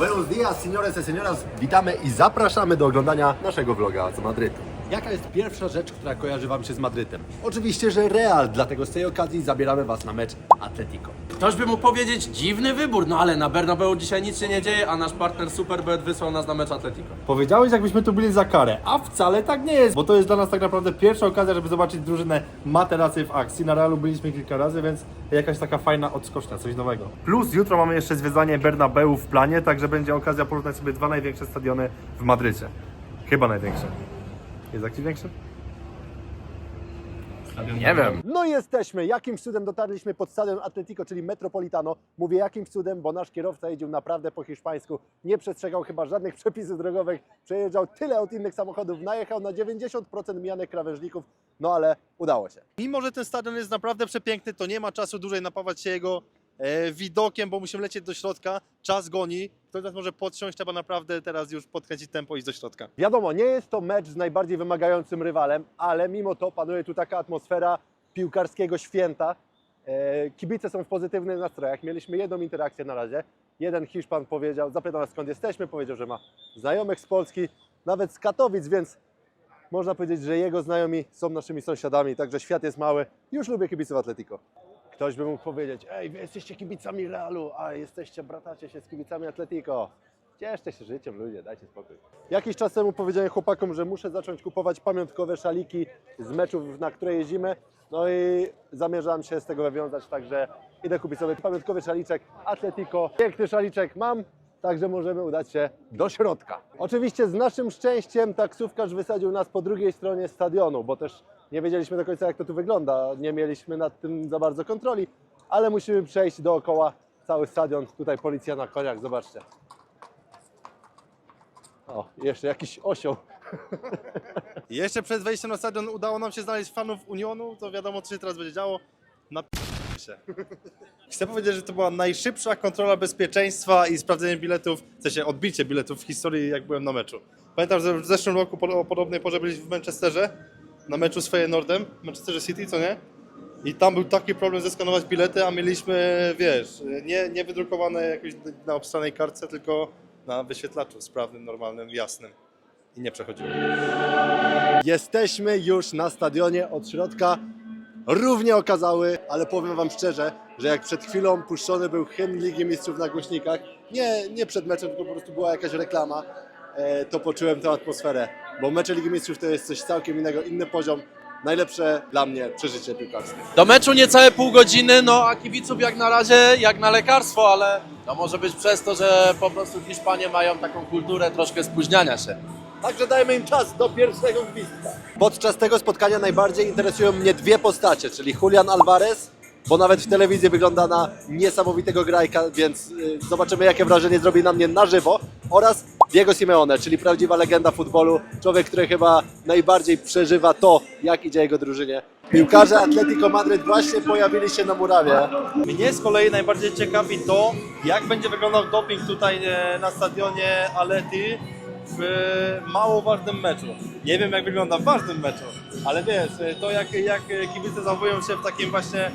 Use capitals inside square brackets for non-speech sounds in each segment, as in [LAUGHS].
Buenos días, señores y señoras. Witamy i zapraszamy do oglądania naszego vloga z Madrytu. Jaka jest pierwsza rzecz, która kojarzy Wam się z Madrytem? Oczywiście, że Real, dlatego z tej okazji zabieramy Was na mecz Atletico. Ktoś by mógł powiedzieć dziwny wybór, no ale na Bernabeu dzisiaj nic się nie dzieje, a nasz partner Superbet wysłał nas na mecz Atletico. Powiedziałeś, jakbyśmy tu byli za karę, a wcale tak nie jest, bo to jest dla nas tak naprawdę pierwsza okazja, żeby zobaczyć drużynę Materacy w akcji. Na Realu byliśmy kilka razy, więc jakaś taka fajna odskocznia, coś nowego. Plus jutro mamy jeszcze zwiedzanie Bernabeu w planie, także będzie okazja porównać sobie dwa największe stadiony w Madrycie. Chyba największe. Jest jakiś większy? Nie wiem. No i jesteśmy. Jakimś cudem dotarliśmy pod stadion Atletico, czyli Metropolitano. Mówię jakimś cudem, bo nasz kierowca jeździł naprawdę po hiszpańsku. Nie przestrzegał chyba żadnych przepisów drogowych. Przejeżdżał tyle od innych samochodów. Najechał na 90% mijanek krawężników. No ale udało się. Mimo, że ten stadion jest naprawdę przepiękny, to nie ma czasu dłużej napawać się jego e, widokiem, bo musimy lecieć do środka. Czas goni. Ktoś nas może podsiąść, trzeba naprawdę teraz już podkręcić tempo i iść do środka. Wiadomo, nie jest to mecz z najbardziej wymagającym rywalem, ale mimo to panuje tu taka atmosfera piłkarskiego święta. E, Kibice są w pozytywnych nastrojach. Mieliśmy jedną interakcję na razie. Jeden Hiszpan powiedział, zapytał nas skąd jesteśmy, powiedział, że ma znajomych z Polski, nawet z Katowic, więc można powiedzieć, że jego znajomi są naszymi sąsiadami, także świat jest mały. Już lubię kibiców Atletico. Ktoś by mógł powiedzieć, ej, wy jesteście kibicami Realu, a jesteście, bratacie się z kibicami Atletico. Cieszcie się życiem, ludzie, dajcie spokój. Jakiś czas temu powiedziałem chłopakom, że muszę zacząć kupować pamiątkowe szaliki z meczów, na które jeździmy. No i zamierzam się z tego wywiązać, także idę kupić sobie pamiątkowy szaliczek Atletico. Piękny szaliczek mam, także możemy udać się do środka. Oczywiście z naszym szczęściem taksówkarz wysadził nas po drugiej stronie stadionu, bo też nie wiedzieliśmy do końca jak to tu wygląda. Nie mieliśmy nad tym za bardzo kontroli, ale musimy przejść dookoła cały stadion. Tutaj policja na koniach, zobaczcie. O, jeszcze jakiś osioł. [LAUGHS] Jeszcze przed wejściem na stadion udało nam się znaleźć fanów Unionu, to wiadomo co się teraz będzie działo. Na [LAUGHS] się. Chcę powiedzieć, że to była najszybsza kontrola bezpieczeństwa i sprawdzenie biletów, w sensie odbicie biletów w historii jak byłem na meczu. Pamiętam, że w zeszłym roku o podobnej porze byliśmy w Manchesterze, na meczu z Feyenoordem, Manchesterze City, co nie? I tam był taki problem zeskanować bilety, a mieliśmy, wiesz, nie, nie wydrukowane jakoś na obstranej kartce, tylko na wyświetlaczu sprawnym, normalnym, jasnym. I nie przechodziło. Jesteśmy już na stadionie od środka. Równie okazały, ale powiem Wam szczerze, że jak przed chwilą puszczony był hymn Ligi Mistrzów na głośnikach, nie, nie przed meczem, tylko po prostu była jakaś reklama, e, to poczułem tę atmosferę. Bo mecze Ligi Mistrzów to jest coś całkiem innego, inny poziom. Najlepsze dla mnie przeżycie piłkarskie. Do meczu niecałe pół godziny, no a kibiców jak na razie jak na lekarstwo, ale to może być przez to, że po prostu Hiszpanie mają taką kulturę troszkę spóźniania się. Także dajmy im czas do pierwszego gwizdka. Podczas tego spotkania najbardziej interesują mnie dwie postacie, czyli Julian Alvarez, bo nawet w telewizji wygląda na niesamowitego grajka, więc y, zobaczymy jakie wrażenie zrobi na mnie na żywo, oraz Diego Simeone, czyli prawdziwa legenda futbolu, człowiek, który chyba najbardziej przeżywa to, jak idzie jego drużynie. Piłkarze Atletico Madryt właśnie pojawili się na murawie. Mnie z kolei najbardziej ciekawi to, jak będzie wyglądał doping tutaj e, na stadionie Aleti w e, mało ważnym meczu. Nie wiem jak wygląda w ważnym meczu, ale wiesz, e, to jak, jak kibice zachowują się w takim właśnie,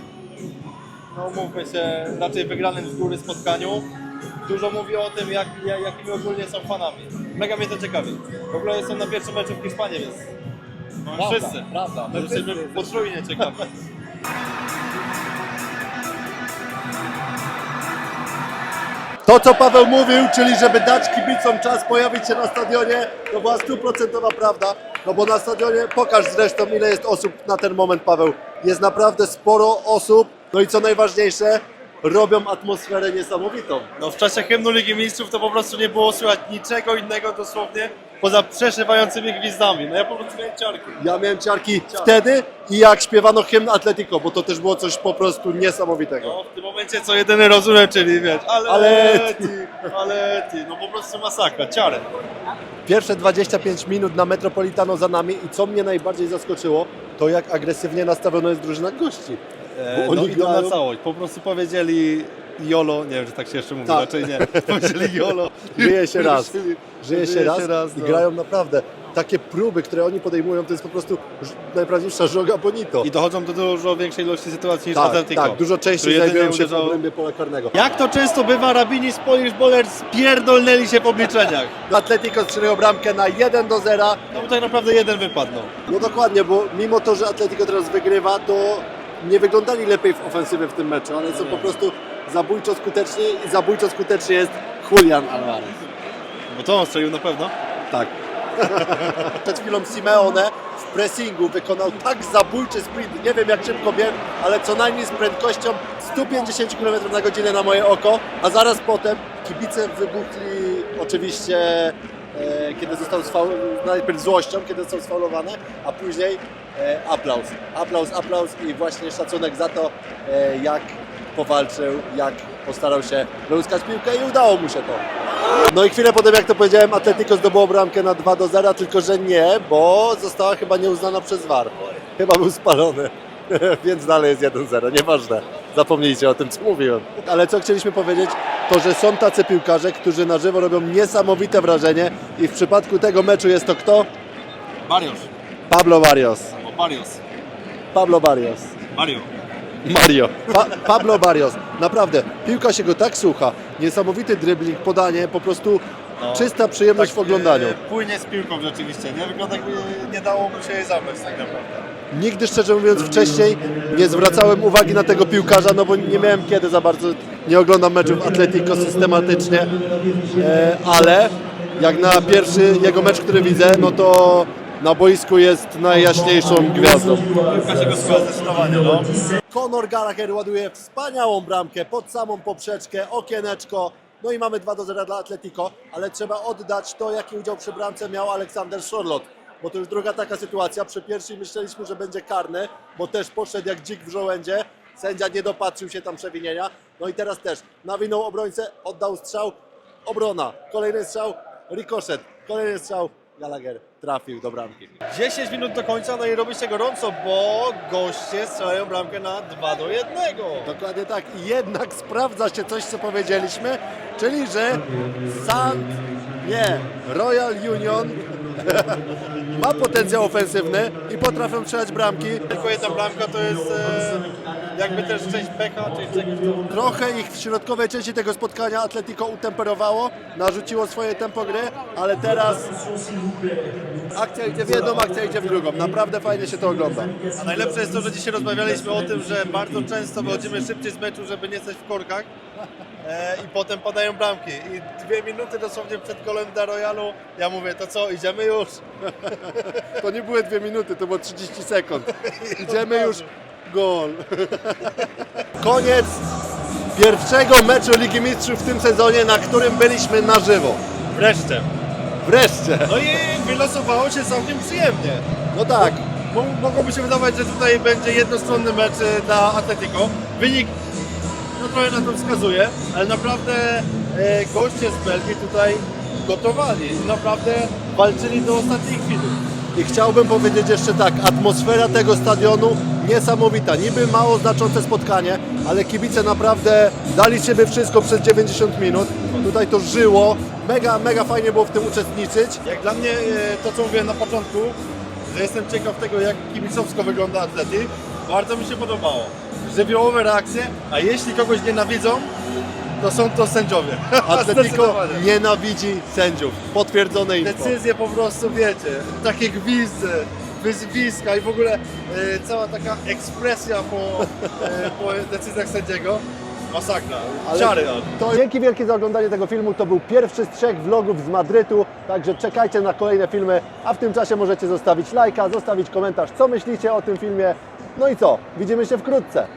no mówmy się, raczej wygranym z góry spotkaniu, dużo mówi o tym, jak, jak, jakimi ogólnie są fanami. Mega mnie to ciekawi. W ogóle jestem na pierwszym meczu w Hiszpanii, więc no, wszyscy. prawda. My jesteśmy potrójnie ciekawi. To, co Paweł mówił, czyli żeby dać kibicom czas pojawić się na stadionie, to była stuprocentowa prawda. No bo na stadionie, pokaż zresztą ile jest osób na ten moment, Paweł. Jest naprawdę sporo osób. No i co najważniejsze, robią atmosferę niesamowitą. No w czasie hymnu Ligi Mistrzów to po prostu nie było słychać niczego innego dosłownie poza przeszywającymi gwizdami. No ja po prostu miałem ciarki. Ja miałem ciarki wtedy i jak śpiewano hymn Atletico, bo to też było coś po prostu niesamowitego. No w tym momencie co jedyny rozumiem, czyli wiesz, ale Ale ty, ale ty, no po prostu masakra, ciarę. Pierwsze 25 minut na Metropolitano za nami i co mnie najbardziej zaskoczyło, to jak agresywnie nastawiona jest drużyna gości. E, Bo no oni idą grają- na całość, po prostu powiedzieli YOLO, nie wiem czy tak się jeszcze mówi, Tak. raczej nie, powiedzieli YOLO. [LAUGHS] Żyje się raz. Żyje się raz, i no. grają naprawdę. takie próby, które oni podejmują, to jest po prostu ż- najprawdziwsza żoga bonito. I dochodzą do dużo większej ilości sytuacji niż tak, Atletico. tak, dużo który częściej jedynie znajdują się w uderzał- obrębie pola karnego. Jak to często bywa, Rabini z Polish Bowlers pierdolnęli się w obliczeniach. [LAUGHS] Atletico strzeliło bramkę na 1 do 0. No bo tak naprawdę jeden wypadł. no. No dokładnie, bo mimo to, że Atletico teraz wygrywa, to nie wyglądali lepiej w ofensywie w tym meczu, ale są po prostu zabójczo skuteczni i zabójczo skutecznie jest Julian Alvarez. Bo to on strzelił na pewno. Tak. [LAUGHS] Przed chwilą Simeone w pressingu wykonał tak zabójczy sprint, nie wiem jak szybko biegł, ale co najmniej z prędkością 150 km na godzinę na moje oko, a zaraz potem kibice wybuchli oczywiście, kiedy został najpierw złością, kiedy został sfaulowany, a później e, aplauz, aplauz, aplauz i właśnie szacunek za to, e, jak powalczył, jak postarał się wyłuskać piłkę i udało mu się to. No i chwilę potem, jak to powiedziałem, Atletico zdobyło bramkę na 2 do 0, tylko że nie, bo została chyba nieuznana przez VAR. Chyba był spalony, [LAUGHS] więc dalej jest 1-0, nieważne. Zapomnijcie o tym, co mówiłem. Ale co chcieliśmy powiedzieć, to że są tacy piłkarze, którzy na żywo robią niesamowite wrażenie i w przypadku tego meczu jest to kto? Mariusz. Pablo Barrios. O Marius. Pablo Barrios. Mario. Mario. Pa Pablo Barrios. Naprawdę, piłka się go tak słucha. Niesamowity dribbling, podanie, po prostu No. czysta przyjemność w oglądaniu. Płynie z piłką rzeczywiście, nie? Wygląda jakby nie dało mu się jej zabrać tak naprawdę. Nigdy szczerze mówiąc wcześniej nie zwracałem uwagi na tego piłkarza, no bo nie miałem kiedy za bardzo, nie oglądam meczów Atletico systematycznie, e, ale jak na pierwszy jego mecz, który widzę, no to na boisku jest najjaśniejszą gwiazdą. No. Conor Gallagher ładuje wspaniałą bramkę pod samą poprzeczkę, okieneczko. No i mamy 2 do 0 dla Atletico, ale trzeba oddać to, jaki udział przy bramce miał Aleksander Charlotte. Bo to już druga taka sytuacja. Przy pierwszej myśleliśmy, że będzie karny, bo też poszedł jak dzik w żołędzie. Sędzia nie dopatrzył się tam przewinienia. No i teraz też nawinął obrońcę, oddał strzał, obrona. Kolejny strzał, rikoszet. Kolejny strzał, Gallagher trafił do bramki. 10 minut do końca, no i robi się gorąco, bo goście strzelają bramkę na 2 do 1. Dokładnie tak. I jednak sprawdza się coś, co powiedzieliśmy, czyli że Sand, nie, Royal Union ma potencjał ofensywny i potrafią strzelać bramki. Tylko jedna bramka to jest e, jakby też część pecha, część czegoś tam. Trochę ich w środkowej części tego spotkania Atletico utemperowało, narzuciło swoje tempo gry, ale teraz akcja idzie w jedną, akcja idzie w drugą. Naprawdę fajnie się to ogląda. A najlepsze jest to, że dzisiaj rozmawialiśmy o tym, że bardzo często wychodzimy szybciej z meczu, żeby nie stać w korkach i potem padają bramki. I dwie minuty dosłownie przed golem dla Royalu, ja mówię, to co, idziemy już? [LAUGHS] To nie były dwie minuty, to było 30 sekund. [LAUGHS] Idziemy już. Gol. [LAUGHS] Koniec pierwszego meczu Ligi Mistrzów w tym sezonie, na którym byliśmy na żywo. Wreszcie. Wreszcie. No i wylosowało się całkiem przyjemnie. No tak. Mo- Mogłoby się wydawać, że tutaj będzie jednostronny mecz e, dla Atletico. Wynik no trochę na to wskazuje, ale naprawdę e, goście z Belgii tutaj gotowali i naprawdę walczyli do ostatniej chwili. I chciałbym powiedzieć jeszcze tak, atmosfera tego stadionu niesamowita. Niby mało znaczące spotkanie, ale kibice naprawdę dali siebie wszystko przez 90 minut. Tutaj to żyło. Mega, mega fajnie było w tym uczestniczyć. Jak dla mnie e, to, co mówiłem na początku, że jestem ciekaw tego, jak kibicowsko wygląda Atleti, bardzo mi się podobało. Żywiołowe reakcje, a jeśli kogoś nienawidzą, to są to sędziowie. [LAUGHS] Atletico Zdecydowanie. nienawidzi sędziów. Potwierdzone info. Decyzje po prostu, wiecie, takie gwizdy, wyzwiska i w ogóle e, cała taka ekspresja po, e, po decyzjach sędziego. Masakra, Ale czary. To dzięki wielkie za oglądanie tego filmu. To był pierwszy z trzech vlogów z Madrytu, także czekajcie na kolejne filmy, a w tym czasie możecie zostawić lajka, zostawić komentarz, co myślicie o tym filmie. No i co? Widzimy się wkrótce.